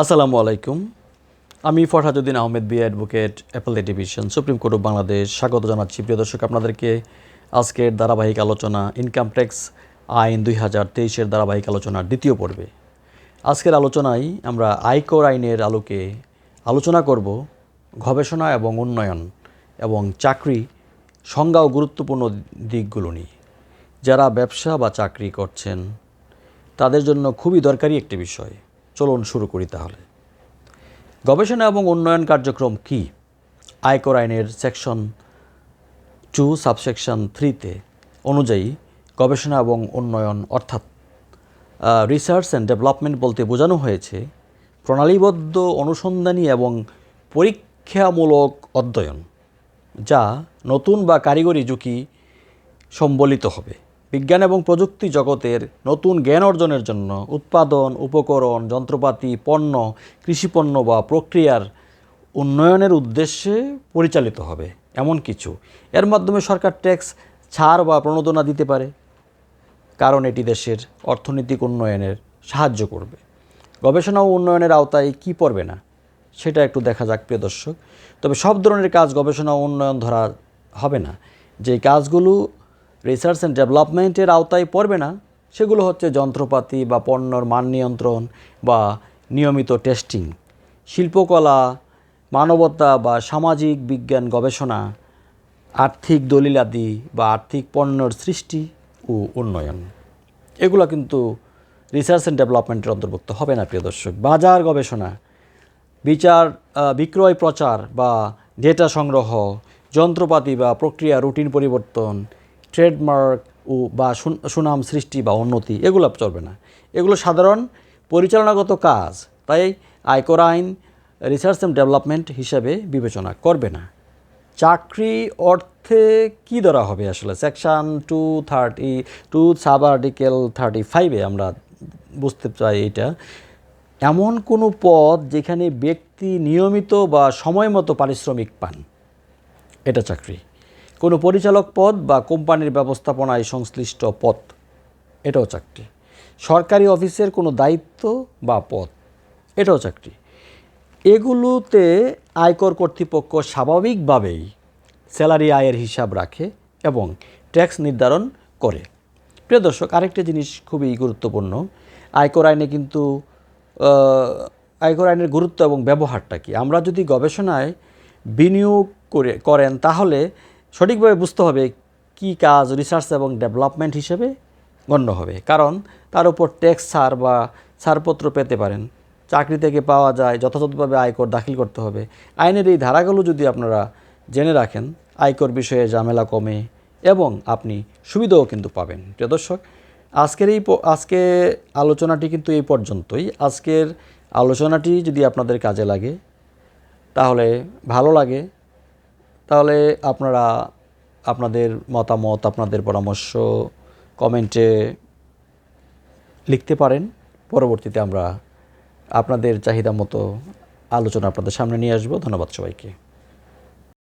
আসসালামু আলাইকুম। আমি Farhajuddin Ahmed, B advocate, appellate division supreme court of Bangladesh. স্বাগত জানাচ্ছি প্রিয় দর্শক, আপনাদেরকে আজকের ধারাবাহিক আলোচনা, ইনকাম ট্যাক্স আইন দুই হাজার তেইশের ধারাবাহিক আলোচনার দ্বিতীয় পর্বে। আজকের আলোচনায় আমরা আয়কর আইনের আলোকে আলোচনা করব গবেষণা এবং উন্নয়ন এবং চাকরি সংজ্ঞা ও গুরুত্বপূর্ণ দিকগুলো নিয়ে। যারা ব্যবসা বা চাকরি করছেন, তাদের জন্য খুবই দরকারি একটি বিষয়। চলুন শুরু করি তাহলে। গবেষণা এবং উন্নয়ন কার্যক্রম কি? আয়কর আইনের সেকশন টু সাবসেকশন থ্রিতে অনুযায়ী গবেষণা এবং উন্নয়ন অর্থাৎ রিসার্চ অ্যান্ড ডেভেলপমেন্ট বলতে বোঝানো হয়েছে প্রণালীবদ্ধ অনুসন্ধানী এবং পরীক্ষামূলক অধ্যয়ন, যা নতুন বা কারিগরি ঝুঁকি সম্বলিত হবে। বিজ্ঞান এবং প্রযুক্তি জগতের নতুন জ্ঞান অর্জনের জন্য উৎপাদন, উপকরণ, যন্ত্রপাতি, পণ্য কৃষিপণ্য বা প্রক্রিয়ার উন্নয়নের উদ্দেশ্যে পরিচালিত হবে এমন কিছু। এর মাধ্যমে সরকার ট্যাক্স, ছাড় বা প্রণোদনা দিতে পারে, কারণ এটি দেশের অর্থনৈতিক উন্নয়নের সাহায্য করবে। গবেষণা ও উন্নয়নের আওতায় কি পড়বে না, সেটা একটু দেখা যাক প্রিয় দর্শক। তবে সব ধরনের কাজ গবেষণা ও উন্নয়ন ধরা হবে না। যে কাজগুলো রিসার্চ অ্যান্ড ডেভেলপমেন্টের আওতায় পড়বে না। সেগুলো হচ্ছে যন্ত্রপাতি বা পণ্যর মান নিয়ন্ত্রণ বা নিয়মিত টেস্টিং শিল্পকলা, মানবতা বা সামাজিক বিজ্ঞান গবেষণা, আর্থিক দলিলাদি বা আর্থিক পণ্যর সৃষ্টি ও উন্নয়ন। এগুলো কিন্তু রিসার্চ অ্যান্ড ডেভেলপমেন্টের অন্তর্ভুক্ত হবে না, প্রিয় দর্শক। বাজার গবেষণা, বিচার বিক্রয় প্রচার বা ডেটা সংগ্রহ, যন্ত্রপাতি বা প্রক্রিয়া রুটিন পরিবর্তন ট্রেডমার্ক ও বা সুনাম সৃষ্টি বা উন্নতি, এগুলো চলবে না। এগুলো সাধারণ পরিচালনাগত কাজ, তাই আয়কর আইন রিসার্চ অ্যান্ড ডেভেলপমেন্ট হিসাবে বিবেচনা করবে না। চাকরি অর্থে কি ধরা হবে আসলে? Section two thirty two sub article thirty ফাইভে আমরা বুঝতে চাই এটা। এমন কোনো পদ যেখানে ব্যক্তি নিয়মিত বা সময় মতো পারিশ্রমিক পান, এটা চাকরি। কোনো পরিচালক পদ বা কোম্পানির ব্যবস্থাপনায় সংশ্লিষ্ট পদ। এটাও চাকরি। সরকারি অফিসের কোনো দায়িত্ব বা পদ। এটাও চাকরি। এগুলোতে আয়কর কর্তৃপক্ষ স্বাভাবিকভাবেই স্যালারি আয়ের হিসাব রাখে এবং ট্যাক্স নির্ধারণ করে। প্রিয় দর্শক, আরেকটা জিনিস খুবই গুরুত্বপূর্ণ। আয়কর আইনে কিন্তু আয়কর আইনের গুরুত্ব এবং ব্যবহারটা কি? আমরা যদি গবেষণায় বিনিয়োগ করে, করেন তাহলে সঠিকভাবে বুঝতে হবে কি কাজ রিসার্চ এবং ডেভেলপমেন্ট হিসেবে গণ্য হবে। কারণ তার উপর ট্যাক্স ছাড় বা ছাড়পত্র পেতে পারেন। চাকরি থেকে পাওয়া যায়, যথাযথভাবে আয়কর দাখিল করতে হবে। আইনের এই ধারাগুলো যদি আপনারা জেনে রাখেন, আয়কর বিষয়ে ঝামেলা কমে এবং আপনি সুবিধাও কিন্তু পাবেন। প্রিয় দর্শক, আজকের এই আজকে আলোচনাটি কিন্তু এই পর্যন্তই। আজকের আলোচনাটি যদি আপনাদের কাজে লাগে, তাহলে ভালো লাগে। তাহলে আপনারা আপনাদের মতামত, আপনাদের পরামর্শ কমেন্টে লিখতে পারেন। পরবর্তীতে আমরা আপনাদের চাহিদা মতো আলোচনা আপনাদের সামনে নিয়ে আসব। ধন্যবাদ সবাইকে।